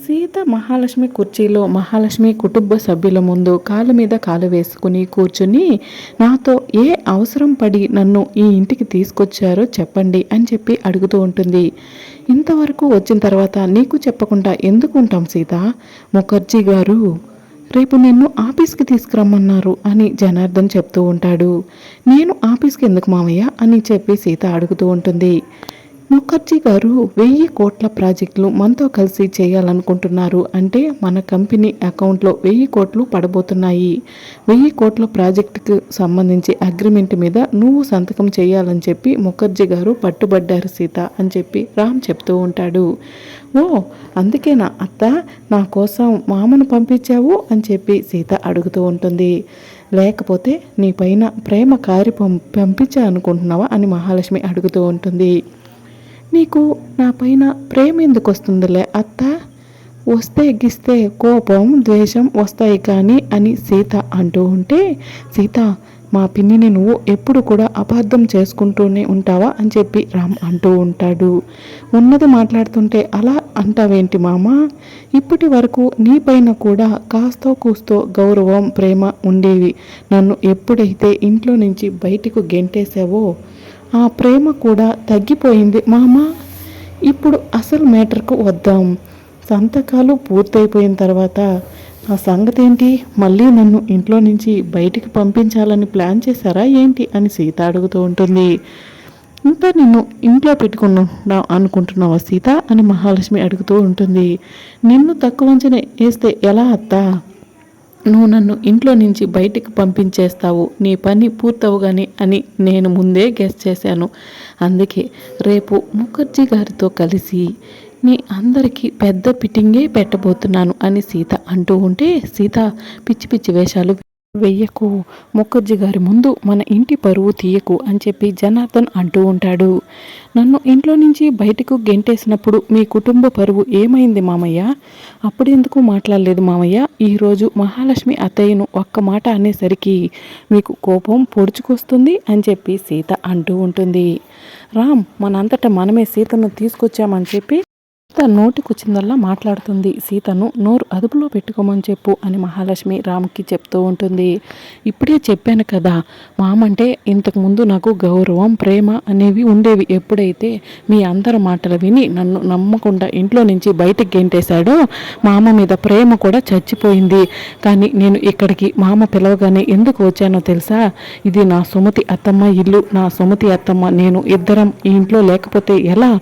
సీత మహాలక్ష్మి కుర్చీలో మహాలక్ష్మి కుటుంబ సభ్యుల ముందు కాలు మీద కాలు వేసుకుని కూర్చుని నాతో ఏ అవసరం పడి నన్ను ఈ ఇంటికి తీసుకొచ్చారో చెప్పండి అని చెప్పి అడుగుతూ ఉంటుంది. ఇంతవరకు వచ్చిన తర్వాత నీకు చెప్పకుండా ఎందుకు ఉంటాం సీత? ముఖర్జీ గారు రేపు నిన్ను ఆఫీస్కి తీసుకురమ్మన్నారు అని జనార్దన్ చెప్తూ ఉంటాడు. నేను ఆఫీస్కి ఎందుకు మామయ్య అని చెప్పి సీత అడుగుతూ ఉంటుంది. ముఖర్జీ గారు వెయ్యి కోట్ల ప్రాజెక్టులు మనతో కలిసి చేయాలనుకుంటున్నారు. అంటే మన కంపెనీ అకౌంట్లో వెయ్యి కోట్లు పడబోతున్నాయి. వెయ్యి కోట్ల ప్రాజెక్టుకు సంబంధించి అగ్రిమెంట్ మీద నువ్వు సంతకం చేయాలని చెప్పి ముఖర్జీ గారు పట్టుబడ్డారు సీత అని చెప్పి రామ్ చెప్తూ ఉంటాడు. ఓ అందుకేనా అత్త? నా కోసం మామను పంపించావు అని చెప్పి సీత అడుగుతూ ఉంటుంది. లేకపోతే నీ పైన ప్రేమ కారి పం పంపించా అనుకుంటున్నావా అని మహాలక్ష్మి అడుగుతూ ఉంటుంది. నీకు నా పైన ప్రేమ ఎందుకు వస్తుందిలే అత్త? వస్తే గిస్తే కోపం ద్వేషం వస్తాయి కానీ అని సీత అంటూ ఉంటే సీత మా పిన్నిని నువ్వు ఎప్పుడు కూడా అబద్ధం చేసుకుంటూనే ఉంటావా అని చెప్పి రామ్ అంటూ ఉంటాడు. ఉన్నది మాట్లాడుతుంటే అలా అంటావేంటి మామ? ఇప్పటి వరకు నీ పైన కూడా కాస్తో కూస్తో గౌరవం ప్రేమ ఉండేవి. నన్ను ఎప్పుడైతే ఇంట్లో నుంచి బయటకు గెంటేసావో ఆ ప్రేమ కూడా తగ్గిపోయింది. మామ ఇప్పుడు అసలు మ్యాటర్కు వద్దాం. సంతకాలు పూర్తయిపోయిన తర్వాత ఆ సంగతి ఏంటి మళ్ళీ నన్ను ఇంట్లో నుంచి బయటికి పంపించాలని ప్లాన్ చేశారా ఏంటి? అని సీత అడుగుతూ ఉంటుంది. ఇంకా నిన్ను ఇంట్లో పెట్టుకున్నా అనుకుంటున్నావా సీత? అని మహాలక్ష్మి అడుగుతూ ఉంటుంది. నిన్ను తక్కువ అంచనా వేస్తే ఎలా అత్తా? నువ్వు నన్ను ఇంట్లో నుంచి బయటికి పంపించేస్తావు. నీ పని పూర్తవుగాని అని నేను ముందే గెస్ చేశాను. అందుకే రేపు ముఖర్జీ గారితో కలిసి నీ అందరికీ పెద్ద పిటింగే పెట్టబోతున్నాను అని సీత అంటూ ఉంటే సీత పిచ్చి పిచ్చి వేషాలు వెయ్యకు. ముఖర్జీ గారి ముందు మన ఇంటి పరువు తీయకు అని చెప్పి జనార్దన్ అంటూ ఉంటాడు. నన్ను ఇంట్లో నుంచి బయటకు గెంటేసినప్పుడు మీ కుటుంబ పరువు ఏమైంది మామయ్య? అప్పుడెందుకు మాట్లాడలేదు మామయ్య? ఈరోజు మహాలక్ష్మి అత్తయ్యను ఒక్క మాట అనేసరికి మీకు కోపం పొడుచుకొస్తుంది అని చెప్పి సీత అంటూ ఉంటుంది. రామ్ మనంతటా మనమే సీతను తీసుకొచ్చామని చెప్పి సీత నోటికొచ్చిందల్లా మాట్లాడుతుంది. సీతను నోరు అదుపులో పెట్టుకోమని చెప్పు అని మహాలక్ష్మి రామ్కి చెప్తూ ఉంటుంది. ఇప్పుడే చెప్పాను కదా మామంటే ఇంతకుముందు నాకు గౌరవం ప్రేమ అనేవి ఉండేవి. ఎప్పుడైతే మీ అందరి మాటలు విని నన్ను నమ్మకుండా ఇంట్లో నుంచి బయటకు గెంటేశాడో మామ మీద ప్రేమ కూడా చచ్చిపోయింది. కానీ నేను ఇక్కడికి మామ పిలవగానే ఎందుకు వచ్చానో తెలుసా? ఇది నా సుమతి అత్తమ్మ ఇల్లు. నా సుమతి అత్తమ్మ నేను ఇద్దరం ఈ ఇంట్లో లేకపోతే ఎలా?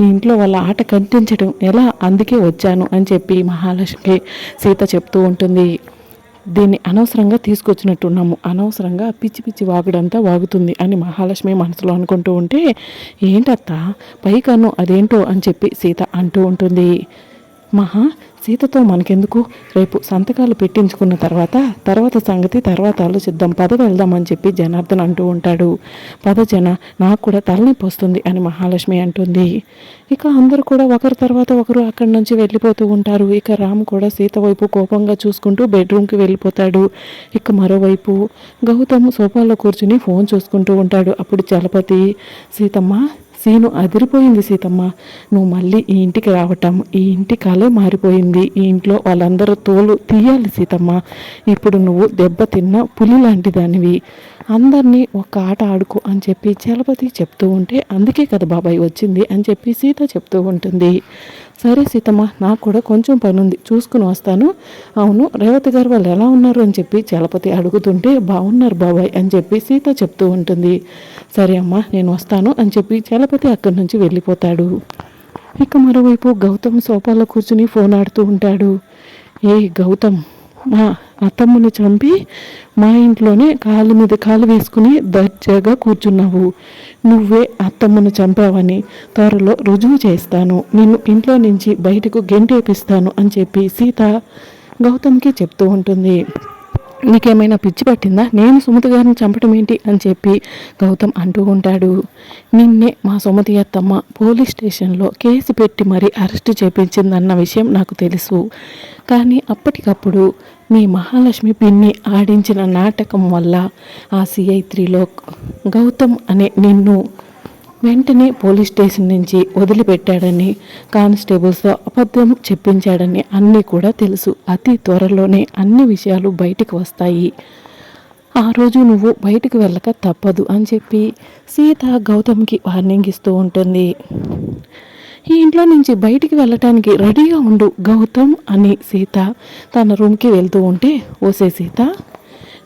ఈ ఇంట్లో వాళ్ళ ఆట కనిపించడం ఎలా అందుకే వచ్చాను అని చెప్పి మహాలక్ష్మి సీత చెప్తూ ఉంటుంది. దీన్ని అనవసరంగా తీసుకొచ్చినట్టున్నాము. అనవసరంగా పిచ్చి పిచ్చి వాగుడంతా వాగుతుంది అని మహాలక్ష్మి మనసులో అనుకుంటూ ఉంటే ఏంటత్తా? పైకన్ను అదేంటో అని చెప్పి సీత అంటూ ఉంటుంది. మహా సీతతో మనకెందుకు? రేపు సంతకాలు పెట్టించుకున్న తర్వాత తర్వాత సంగతి తర్వాత ఆలోచిద్దాం. పద వెళ్దామని చెప్పి జనార్దన్ అంటూ ఉంటాడు. పద జన నాకు కూడా తలనొప్పి వస్తుంది అని మహాలక్ష్మి అంటుంది. ఇక అందరూ కూడా ఒకరి తర్వాత ఒకరు అక్కడి నుంచి వెళ్ళిపోతూ ఉంటారు. ఇక రామ్ కూడా సీత వైపు కోపంగా చూసుకుంటూ బెడ్రూమ్కి వెళ్ళిపోతాడు. ఇక మరోవైపు గౌతమ్ సోఫాలో కూర్చుని ఫోన్ చూసుకుంటూ ఉంటాడు. అప్పుడు చలపతి సీతమ్మ సీను అదిరిపోయింది సీతమ్మ. నువ్వు మళ్ళీ ఈ ఇంటికి రావటం ఈ ఇంటి కాలే మారిపోయింది. ఈ ఇంట్లో వాళ్ళందరూ తోలు తీయాలి సీతమ్మ. ఇప్పుడు నువ్వు దెబ్బతిన్న పులి లాంటి దానివి. అందరినీ ఒక ఆట ఆడుకో అని చెప్పి చలపతి చెప్తూ ఉంటే అందుకే కదా బాబాయ్ వచ్చింది అని చెప్పి సీత చెప్తూ ఉంటుంది. సరే సీతమ్మ నాకు కూడా కొంచెం పని ఉంది చూసుకుని వస్తాను. అవును రేవతి గారు వాళ్ళు ఎలా ఉన్నారు అని చెప్పి చలపతి అడుగుతుంటే బాగున్నారు బాబాయ్ అని చెప్పి సీత చెప్తూ ఉంటుంది. సరే అమ్మా నేను వస్తాను అని చెప్పి చలపతి అక్కడి నుంచి వెళ్ళిపోతాడు. ఇక మరోవైపు గౌతమ్ సోఫాలో కూర్చుని ఫోన్ ఆడుతూ ఉంటాడు. ఏ గౌతమ్ మా అత్తమ్ముని చంపి మా ఇంట్లోనే కాలు మీద కాలు వేసుకుని దర్జాగా కూర్చున్నావు. నువ్వే అత్తమ్మను చంపావని త్వరలో రుజువు చేస్తాను. నిన్ను ఇంట్లో నుంచి బయటకు గెంటేపిస్తాను అని చెప్పి సీత గౌతమ్కి చెప్తూ ఉంటుంది. నీకేమైనా పిచ్చి పట్టిందా? నేను సుమతి గారిని చంపడం ఏంటి అని చెప్పి గౌతమ్ అంటూ ఉంటాడు. నిన్నే మా సుమతి అత్తమ్మ పోలీస్ స్టేషన్లో కేసు పెట్టి మరీ అరెస్ట్ చేపించిందన్న విషయం నాకు తెలుసు. కానీ అప్పటికప్పుడు మీ మహాలక్ష్మి పిన్ని ఆడించిన నాటకం వల్ల ఆ సిఐ త్రీలో గౌతమ్ అనే నిన్ను వెంటనే పోలీస్ స్టేషన్ నుంచి వదిలిపెట్టాడని కానిస్టేబుల్స్తో అబద్ధం చెప్పించాడని అన్నీ కూడా తెలుసు. అతి త్వరలోనే అన్ని విషయాలు బయటికి వస్తాయి. ఆ రోజు నువ్వు బయటికి వెళ్ళక తప్పదు అని చెప్పి సీత గౌతమ్కి వార్నింగ్ ఇస్తూ ఉంటుంది. ఈ ఇంట్లో నుంచి బయటికి వెళ్ళటానికి రెడీగా ఉండు గౌతమ్ అని సీత తన రూమ్కి వెళ్తూ ఉంటే ఓసే సీత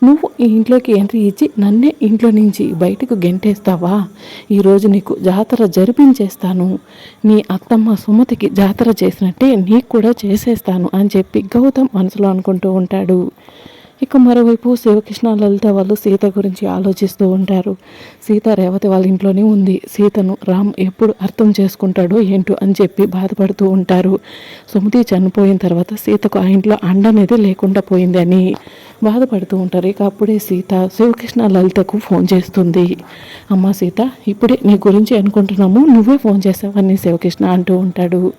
నువ్వు ఈ ఇంట్లోకి ఎంట్రీ ఇచ్చి నన్నే ఇంట్లో నుంచి బయటకు గెంటేస్తావా? ఈరోజు నీకు జాతర జరిపించేస్తాను. నీ అత్తమ్మ సుమతికి జాతర చేసినట్టే నీకు కూడా చేసేస్తాను అని చెప్పి గౌతమ్ మనసులో అనుకుంటూ ఉంటాడు. ఇక మరోవైపు శివకృష్ణ లలిత వాళ్ళు సీత గురించి ఆలోచిస్తూ ఉంటారు. సీత రేవతి వాళ్ళ ఇంట్లోనే ఉంది. సీతను రామ్ ఎప్పుడు అర్థం చేసుకుంటాడో ఏంటో అని చెప్పి బాధపడుతూ ఉంటారు. సుమతి చనిపోయిన తర్వాత సీతకు ఆ ఇంట్లో అండనేది లేకుండా పోయిందని. బాధపడుతూ ఉంటారు. ఇక అప్పుడే సీత శివకృష్ణ లలితకు ఫోన్ చేస్తుంది. అమ్మ సీత ఇప్పుడే నీ గురించి అనుకుంటున్నాము. నువ్వే ఫోన్ చేసావని శివకృష్ణ అంటూ ఉంటాడు.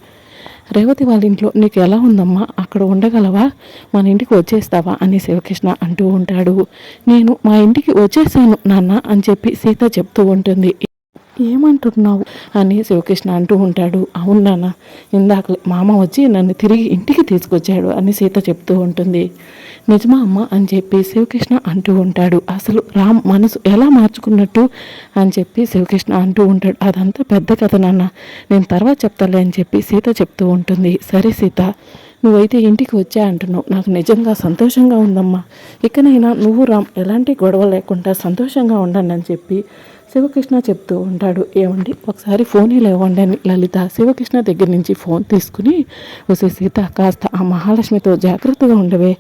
రేవతి వాళ్ళ ఇంట్లో నీకు ఎలా ఉందమ్మా? అక్కడ ఉండగలవా? మన ఇంటికి వచ్చేస్తావా? అని శివకృష్ణ అంటూ ఉంటాడు. నేను మా ఇంటికి వచ్చేసాను నాన్న అని చెప్పి సీత చెప్తూ ఉంటుంది. ఏమంటున్నావు? అని శివకృష్ణ అంటూ ఉంటాడు. అవును నాన్న ఇందాక మామ వచ్చి నన్ను తిరిగి ఇంటికి తీసుకొచ్చాడు అని సీత చెప్తూ ఉంటుంది. నిజమా అమ్మ? అని చెప్పి శివకృష్ణ అంటూ ఉంటాడు. అసలు రామ్ మనసు ఎలా మార్చుకున్నట్టు? అని చెప్పి శివకృష్ణ అంటూ ఉంటాడు. అదంతా పెద్ద కథ నాన్న. నేను తర్వాత చెప్తాలే అని చెప్పి సీత చెప్తూ ఉంటుంది. సరే సీత నువ్వైతే ఇంటికి వచ్చా అంటున్నావు. నాకు నిజంగా సంతోషంగా ఉందమ్మా. ఇకనైనా నువ్వు రామ్ ఎలాంటి గొడవ లేకుండా సంతోషంగా ఉండండి అని చెప్పి శివకృష్ణ చెప్తూ ఉంటాడు ఏమండి ఒకసారి ఫోనే లేవండి అని లలిత శివకృష్ణ దగ్గర నుంచి ఫోన్ తీసుకుని వసే సీత కాస్త ఆ మహాలక్ష్మితో జాగ్రత్తగా ఉండవే.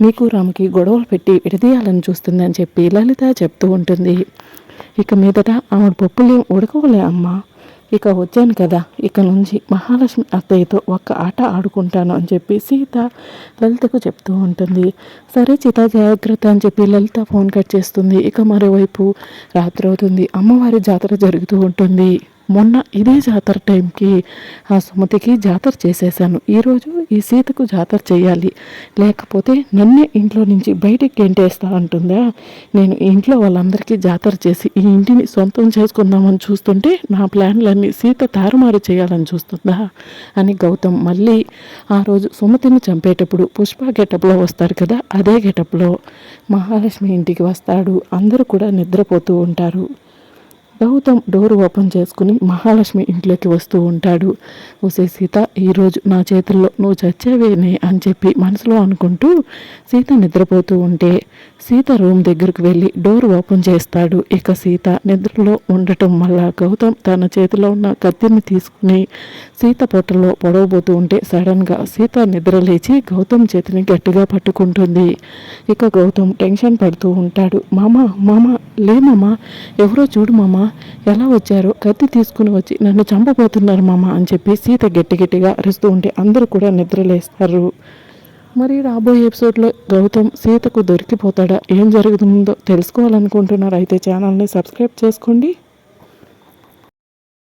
నీకు రామ్కి గొడవలు పెట్టి విడదీయాలని చూస్తుందని చెప్పి లలిత చెప్తూ ఉంటుంది. ఇక మీదట ఆవిడ పప్పులేం ఉడకవలే అమ్మా. ఇక వచ్చాను కదా ఇక నుంచి మహాలక్ష్మి అత్తయ్యతో ఒక్క ఆట ఆడుకుంటాను అని చెప్పి సీత లలితకు చెప్తూ ఉంటుంది. సరే చిత జాగ్రత్త అని చెప్పి లలిత ఫోన్ కట్ చేస్తుంది. ఇక మరోవైపు రాత్రి అవుతుంది. అమ్మవారి జాతర జరుగుతూ ఉంటుంది. మొన్న ఇదే జాతర టైంకి ఆ సుమతికి జాతర చేసేసాను ఈరోజు ఈ సీతకు జాతర చేయాలి. లేకపోతే నన్నే ఇంట్లో నుంచి బయటికి గెంటేస్తా అంటుందా? నేను ఇంట్లో వాళ్ళందరికీ జాతర చేసి ఈ ఇంటిని సొంతం చేసుకుందామని చూస్తుంటే నా ప్లాన్లన్నీ సీత తారుమారు చేయాలని చూస్తుందా? అని గౌతమ్ మళ్ళీ ఆ రోజు సుమతిని చంపేటప్పుడు పుష్ప గెటప్లో వస్తారు కదా అదే గెటప్లో మహాలక్ష్మి ఇంటికి వస్తాడు. అందరూ కూడా నిద్రపోతూ ఉంటారు. గౌతమ్ డోర్ ఓపెన్ చేసుకుని మహాలక్ష్మి ఇంట్లోకి వస్తూ ఉంటాడు. ఓసే సీత ఈరోజు నా చేతుల్లో నువ్వు చచ్చేవేనే? అని చెప్పి మనసులో అనుకుంటూ సీత నిద్రపోతూ ఉంటే సీత రూమ్ దగ్గరకు వెళ్ళి డోర్ ఓపెన్ చేస్తాడు. ఇక సీత నిద్రలో ఉండటం వల్ల గౌతమ్ తన చేతిలో ఉన్న కత్తిని తీసుకుని సీత పొట్టలో పొడవబోతూ ఉంటే సడన్గా సీత నిద్ర లేచి గౌతమ్ చేతిని గట్టిగా పట్టుకుంటుంది. ఇక గౌతమ్ టెన్షన్ పడుతూ ఉంటాడు. మామ మామ లేమమ్మా ఎవరో చూడు మామ ఎలా వచ్చారో కత్తి తీసుకుని వచ్చి నన్ను చంపబోతున్నారు మామ అని చెప్పి సీత గట్టి గట్టిగా అరుస్తూ ఉంటే అందరూ కూడా నిద్రలేస్తారు. మరి రాబోయే ఎపిసోడ్లో గౌతమ్ సీతకు దొరికిపోతాడా? ఏం జరుగుతుందో తెలుసుకోవాలనుకుంటున్నారు? అయితే ఛానల్ని సబ్స్క్రైబ్ చేసుకోండి.